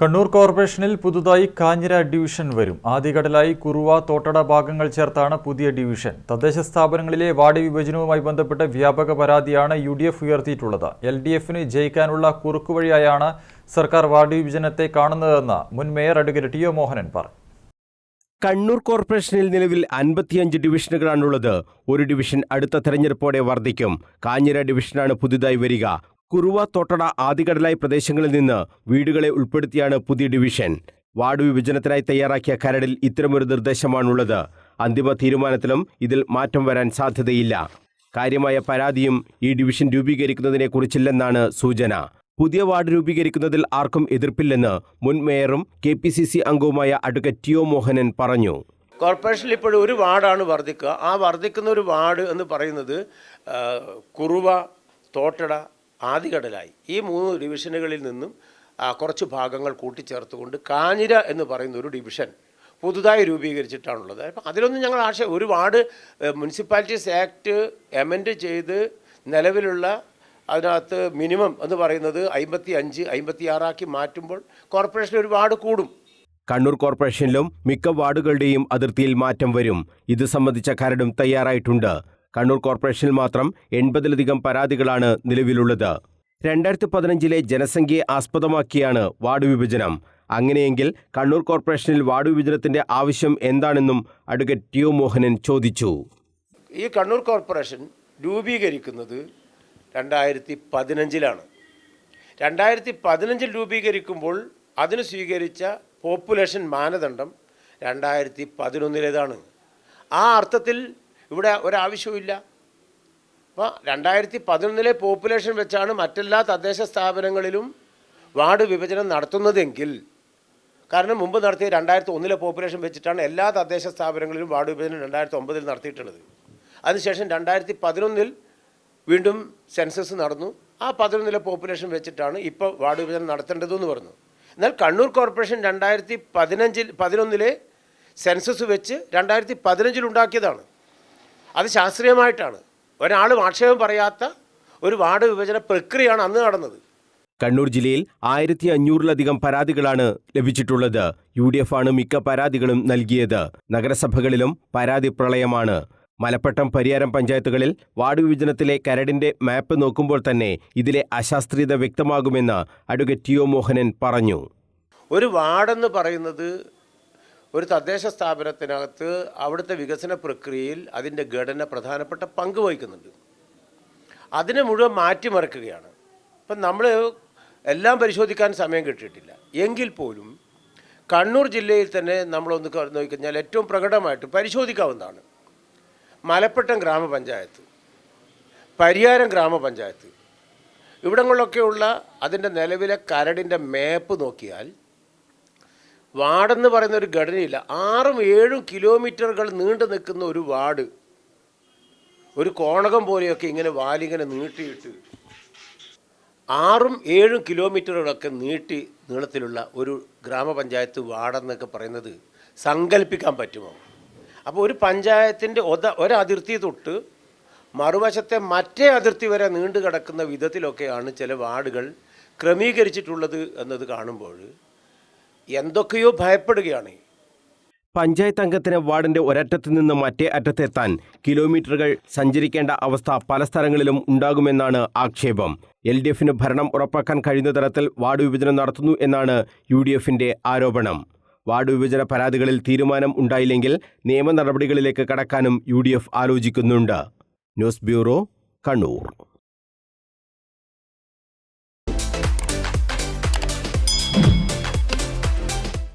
കണ്ണൂർ കോർപ്പറേഷനിൽ പുതുതായി കാഞ്ഞിര ഡിവിഷൻ വരും. ആദ്യഘടലായി കുറുവ തോട്ടട ഭാഗങ്ങൾ ചേർത്താണ് പുതിയ ഡിവിഷൻ. തദ്ദേശ സ്ഥാപനങ്ങളിലെ വാർഡ് വിഭജനവുമായി ബന്ധപ്പെട്ട് വ്യാപക പരാതിയാണ് യു ഡി എഫ് ഉയർത്തിയിട്ടുള്ളത്. എൽ ഡി എഫിന് ജയിക്കാനുള്ള കുറുക്കുവഴിയായാണ് സർക്കാർ വാർഡ് വിഭജനത്തെ കാണുന്നതെന്ന് മുൻ mayor advocate T O Mohanan പറഞ്ഞു. കണ്ണൂർ കോർപ്പറേഷനിൽ നിലവിൽ അൻപത്തിയഞ്ച് ഡിവിഷനുകളാണുള്ളത്. ഒരു ഡിവിഷൻ അടുത്ത തെരഞ്ഞെടുപ്പോടെ വർദ്ധിക്കും. കാഞ്ഞിര ഡിവിഷനാണ് പുതുതായി വരിക. കുറുവ തോട്ടട ആദികടലായി പ്രദേശങ്ങളിൽ നിന്ന് വീടുകളെ ഉൾപ്പെടുത്തിയാണ് പുതിയ ഡിവിഷൻ. വാർഡ് വിഭജനത്തിനായി തയ്യാറാക്കിയ കരടിൽ ഇത്തരമൊരു നിർദ്ദേശമാണുള്ളത്. അന്തിമ തീരുമാനത്തിലും ഇതിൽ മാറ്റം വരാൻ സാധ്യതയില്ല. കാര്യമായ പരാതിയും ഈ ഡിവിഷൻ രൂപീകരിക്കുന്നതിനെക്കുറിച്ചില്ലെന്നാണ് സൂചന. പുതിയ വാർഡ് രൂപീകരിക്കുന്നതിൽ ആർക്കും എതിർപ്പില്ലെന്ന് മുൻ മേയറും കെ പി സി സി അംഗവുമായ അഡ്വക്കേറ്റ് ടി ഒ മോഹനൻ പറഞ്ഞു. കോർപ്പറേഷനിൽ ഇപ്പോഴും ഒരു വാർഡാണ് വർദ്ധിക്കുക. ആ വർദ്ധിക്കുന്ന ഒരു വാർഡ് എന്ന് പറയുന്നത് കുറുവ തോട്ടട ആദികടലായി. ഈ മൂന്ന് ഡിവിഷനുകളിൽ നിന്നും കുറച്ച് ഭാഗങ്ങൾ കൂട്ടിച്ചേർത്തുകൊണ്ട് കാഞ്ഞിര എന്ന് പറയുന്ന ഒരു ഡിവിഷൻ പുതുതായി രൂപീകരിച്ചിട്ടാണുള്ളത്. അപ്പം അതിലൊന്നും ഞങ്ങൾ ആശയം ഒരു വാർഡ് മുനിസിപ്പാലിറ്റീസ് ആക്ട് എമെൻഡ് ചെയ്ത് നിലവിലുള്ള അതിനകത്ത് മിനിമം എന്ന് പറയുന്നത് അമ്പത്തി അഞ്ച് അമ്പത്തി ആറാക്കി മാറ്റുമ്പോൾ കോർപ്പറേഷൻ ഒരു വാർഡ് കൂടും. കണ്ണൂർ കോർപ്പറേഷനിലും മിക്ക വാർഡുകളുടെയും അതിർത്തിയിൽ മാറ്റം വരും. ഇത് സംബന്ധിച്ച കരടും തയ്യാറായിട്ടുണ്ട്. കണ്ണൂർ കോർപ്പറേഷനിൽ മാത്രം എൺപതിലധികം പരാതികളാണ് നിലവിലുള്ളത്. രണ്ടായിരത്തി പതിനഞ്ചിലെ ജനസംഖ്യയെ ആസ്പദമാക്കിയാണ് വാർഡ് വിഭജനം. അങ്ങനെയെങ്കിൽ കണ്ണൂർ കോർപ്പറേഷനിൽ വാർഡ് വിഭജനത്തിന്റെ ആവശ്യം എന്താണെന്നും അഡ്വക്കേറ്റ് ടി ഒ മോഹനൻ ചോദിച്ചു. ഈ കണ്ണൂർ കോർപ്പറേഷൻ രൂപീകരിക്കുന്നത് രണ്ടായിരത്തി പതിനഞ്ചിലാണ് രണ്ടായിരത്തി പതിനഞ്ചിൽ രൂപീകരിക്കുമ്പോൾ അതിന് സ്വീകരിച്ച പോപ്പുലേഷൻ മാനദണ്ഡം രണ്ടായിരത്തി പതിനൊന്നിലേതാണ് ആ അർത്ഥത്തിൽ ഇവിടെ ഒരാവശ്യവുമില്ല. അപ്പോൾ രണ്ടായിരത്തി പതിനൊന്നിലെ പോപ്പുലേഷൻ വെച്ചാണ് മറ്റെല്ലാ തദ്ദേശ സ്ഥാപനങ്ങളിലും വാർഡ് വിഭജനം നടത്തുന്നതെങ്കിൽ കാരണം മുമ്പ് നടത്തിയ രണ്ടായിരത്തി ഒന്നിലെ പോപ്പുലേഷൻ വെച്ചിട്ടാണ് എല്ലാ തദ്ദേശ സ്ഥാപനങ്ങളിലും വാർഡ് വിഭജനം രണ്ടായിരത്തി ഒമ്പതിൽ നടത്തിയിട്ടുള്ളത്. അതിനുശേഷം രണ്ടായിരത്തി പതിനൊന്നിൽ വീണ്ടും സെൻസസ് നടന്നു. ആ പതിനൊന്നിലെ പോപ്പുലേഷൻ വെച്ചിട്ടാണ് ഇപ്പോൾ വാർഡ് വിഭജനം നടത്തേണ്ടതെന്ന് പറഞ്ഞു. എന്നാൽ കണ്ണൂർ കോർപ്പറേഷൻ രണ്ടായിരത്തി പതിനഞ്ചിൽ പതിനൊന്നിലെ സെൻസസ് വെച്ച് രണ്ടായിരത്തി പതിനഞ്ചിൽ ഉണ്ടാക്കിയതാണ്. അത് ശാസ്ത്രീയമായിട്ടാണ്. ഒരാളും ആക്ഷേപം പറയാത്ത ഒരു വാർഡ് വിഭജന പ്രക്രിയയാണ് അന്ന് നടന്നത്. കണ്ണൂർ ജില്ലയിൽ ആയിരത്തി അഞ്ഞൂറിലധികം പരാതികളാണ് ലഭിച്ചിട്ടുള്ളത്. യു ഡി എഫ് ആണ് മിക്ക പരാതികളും നൽകിയത്. നഗരസഭകളിലും പരാതി പ്രളയമാണ്. മലപ്പട്ടം പരിയാരം പഞ്ചായത്തുകളിൽ വാർഡ് വിഭജനത്തിലെ കരടിന്റെ മാപ്പ് നോക്കുമ്പോൾ തന്നെ ഇതിലെ അശാസ്ത്രീയത വ്യക്തമാകുമെന്ന് അഡ്വക്കേറ്റ് ടി ഒ മോഹനൻ പറഞ്ഞു. ഒരു വാർഡെന്ന് പറയുന്നത് ഒരു തദ്ദേശ സ്ഥാപനത്തിനകത്ത് അവിടുത്തെ വികസന പ്രക്രിയയിൽ അതിന്റെ ഘടന പ്രധാനപ്പെട്ട പങ്ക് വഹിക്കുന്നുണ്ട്. അതിനെ മുഴുവൻ മാറ്റിമറിക്കുകയാണ്. ഇപ്പം നമ്മൾ എല്ലാം പരിശോധിക്കാൻ സമയം കിട്ടിയിട്ടില്ല. എങ്കിൽ പോലും കണ്ണൂർ ജില്ലയിൽ തന്നെ നമ്മളൊന്ന് നോക്കിക്കഴിഞ്ഞാൽ ഏറ്റവും പ്രകടമായിട്ട് പരിശോധിക്കാവുന്നതാണ്. മലപ്പട്ടം ഗ്രാമപഞ്ചായത്ത് പരിയാരം ഗ്രാമപഞ്ചായത്ത് ഇവിടങ്ങളിലൊക്കെയുള്ള അതിന്റെ നിലവിലെ കരടിന്റെ മാപ്പ് നോക്കിയാൽ വാർഡെന്ന് പറയുന്ന ഒരു ഘടനയില്ല. ആറും ഏഴും കിലോമീറ്ററുകൾ നീണ്ടു നിൽക്കുന്ന ഒരു വാർഡ് ഒരു കോണകം പോലെയൊക്കെ ഇങ്ങനെ വാലിങ്ങനെ നീട്ടിയിട്ട് ആറും ഏഴും കിലോമീറ്ററുകളൊക്കെ നീട്ടി നീളത്തിലുള്ള ഒരു ഗ്രാമപഞ്ചായത്ത് വാർഡെന്നൊക്കെ പറയുന്നത് സങ്കല്പിക്കാൻ പറ്റുമോ? അപ്പോൾ ഒരു പഞ്ചായത്തിന്റെ ഒത ഒരതിർത്തി തൊട്ട് മറുവശത്തെ മറ്റേ അതിർത്തി വരെ നീണ്ടു കിടക്കുന്ന വിധത്തിലൊക്കെയാണ് ചില വാർഡുകൾ ക്രമീകരിച്ചിട്ടുള്ളത് എന്നത് കാണുമ്പോൾ എന്തൊക്കെയോ ഭയപ്പെടുകയാണ്. പഞ്ചായത്ത് അംഗത്തിന് വാർഡിന്റെ ഒരറ്റത്ത് നിന്ന് മറ്റേ അറ്റത്തെത്താൻ കിലോമീറ്ററുകൾ സഞ്ചരിക്കേണ്ട അവസ്ഥ പല സ്ഥലങ്ങളിലും ഉണ്ടാകുമെന്നാണ് ആക്ഷേപം. എൽ ഡി എഫിന് ഭരണം ഉറപ്പാക്കാൻ കഴിയുന്ന തരത്തിൽ വാർഡ് വിഭജനം നടത്തുന്നു എന്നാണ് യു ഡി എഫിന്റെ ആരോപണം. വാർഡ് വിഭജന പരാതികളിൽ തീരുമാനം ഉണ്ടായില്ലെങ്കിൽ നിയമ നടപടികളിലേക്ക് കടക്കാനും യു ഡി എഫ് ആലോചിക്കുന്നുണ്ട്. News bureau Kannur.